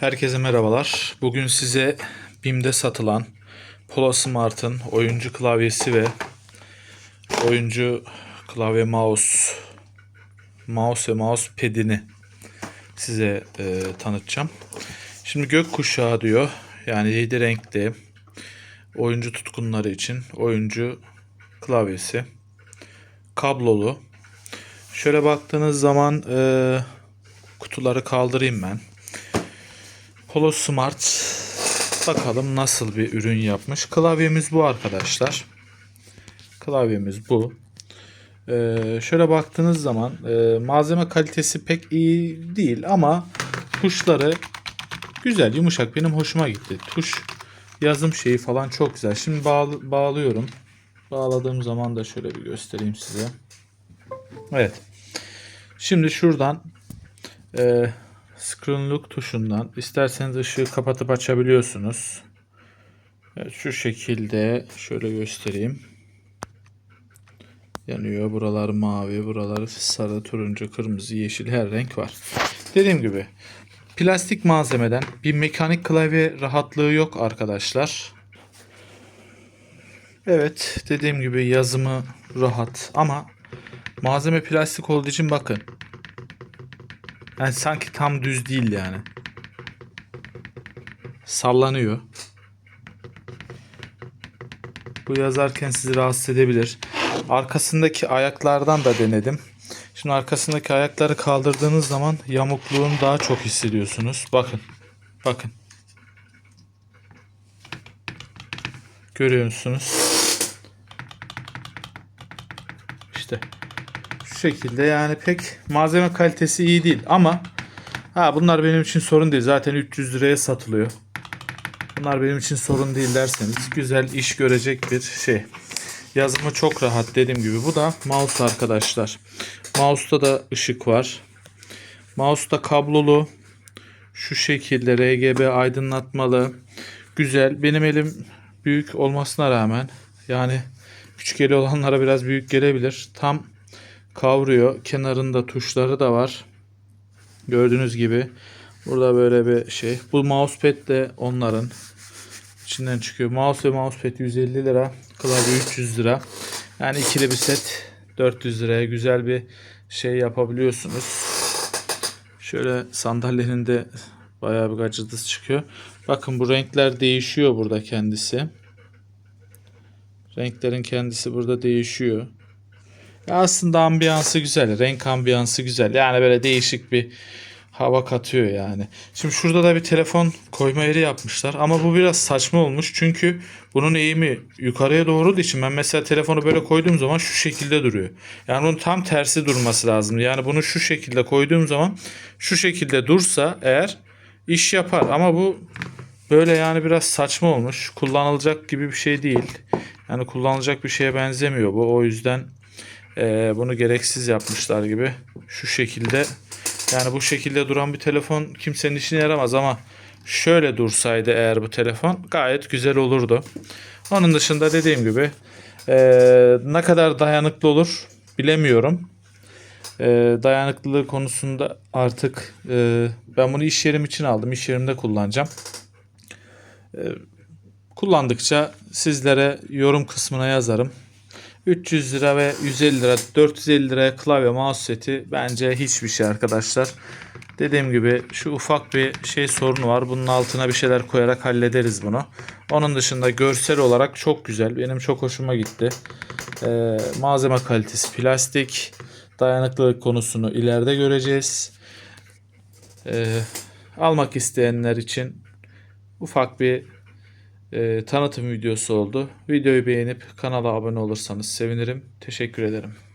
Herkese merhabalar. Bugün size BİM'de satılan Pola Smart'ın oyuncu klavyesi ve oyuncu klavye mouse mouse ve mouse pad'ini size e, tanıtacağım. Şimdi gökkuşağı diyor. Yani 7 renkli oyuncu tutkunları için oyuncu klavyesi kablolu. Şöyle baktığınız zaman e, kutuları kaldırayım ben. Polo Smart bakalım nasıl bir ürün yapmış. Klavyemiz bu arkadaşlar. Klavyemiz bu. Ee, şöyle baktığınız zaman e, malzeme kalitesi pek iyi değil ama tuşları güzel yumuşak benim hoşuma gitti. Tuş yazım şeyi falan çok güzel. Şimdi bağlı, bağlıyorum. Bağladığım zaman da şöyle bir göstereyim size. Evet. Şimdi şuradan e, Screen Look tuşundan isterseniz ışığı kapatıp açabiliyorsunuz. Evet, şu şekilde şöyle göstereyim. Yanıyor. Buralar mavi, buralar sarı, turuncu, kırmızı, yeşil her renk var. Dediğim gibi plastik malzemeden bir mekanik klavye rahatlığı yok arkadaşlar. Evet dediğim gibi yazımı rahat ama malzeme plastik olduğu için bakın yani sanki tam düz değil yani. Sallanıyor. Bu yazarken sizi rahatsız edebilir. Arkasındaki ayaklardan da denedim. Şimdi arkasındaki ayakları kaldırdığınız zaman yamukluğunu daha çok hissediyorsunuz. Bakın. Bakın. Görüyor musunuz? İşte şekilde yani pek malzeme kalitesi iyi değil ama ha bunlar benim için sorun değil. Zaten 300 liraya satılıyor. Bunlar benim için sorun değil derseniz güzel iş görecek bir şey. Yazımı çok rahat dediğim gibi. Bu da mouse arkadaşlar. Mouse'da da ışık var. Mouse'da kablolu. Şu şekilde RGB aydınlatmalı. Güzel. Benim elim büyük olmasına rağmen yani küçük eli olanlara biraz büyük gelebilir. Tam kavruyor. Kenarında tuşları da var. Gördüğünüz gibi burada böyle bir şey. Bu mousepad de onların içinden çıkıyor. Mouse ve mousepad 150 lira. Klavye 300 lira. Yani ikili bir set 400 liraya güzel bir şey yapabiliyorsunuz. Şöyle sandalyenin de bayağı bir gacıdısı çıkıyor. Bakın bu renkler değişiyor burada kendisi. Renklerin kendisi burada değişiyor. Aslında ambiyansı güzel. Renk ambiyansı güzel. Yani böyle değişik bir hava katıyor yani. Şimdi şurada da bir telefon koyma yeri yapmışlar. Ama bu biraz saçma olmuş. Çünkü bunun eğimi yukarıya doğru olduğu için ben mesela telefonu böyle koyduğum zaman şu şekilde duruyor. Yani bunun tam tersi durması lazım. Yani bunu şu şekilde koyduğum zaman şu şekilde dursa eğer iş yapar. Ama bu böyle yani biraz saçma olmuş. Kullanılacak gibi bir şey değil. Yani kullanılacak bir şeye benzemiyor bu. O yüzden ee, bunu gereksiz yapmışlar gibi. Şu şekilde yani bu şekilde duran bir telefon kimsenin işine yaramaz ama şöyle dursaydı eğer bu telefon gayet güzel olurdu. Onun dışında dediğim gibi ee, ne kadar dayanıklı olur bilemiyorum. Ee, dayanıklılığı konusunda artık ee, ben bunu iş yerim için aldım. İş yerimde kullanacağım. Ee, kullandıkça sizlere yorum kısmına yazarım. 300 lira ve 150 lira 450 liraya klavye mouse seti bence hiçbir şey arkadaşlar. Dediğim gibi şu ufak bir şey sorunu var. Bunun altına bir şeyler koyarak hallederiz bunu. Onun dışında görsel olarak çok güzel. Benim çok hoşuma gitti. Ee, malzeme kalitesi plastik. Dayanıklılık konusunu ileride göreceğiz. Ee, almak isteyenler için ufak bir e, tanıtım videosu oldu. Videoyu beğenip kanala abone olursanız sevinirim. Teşekkür ederim.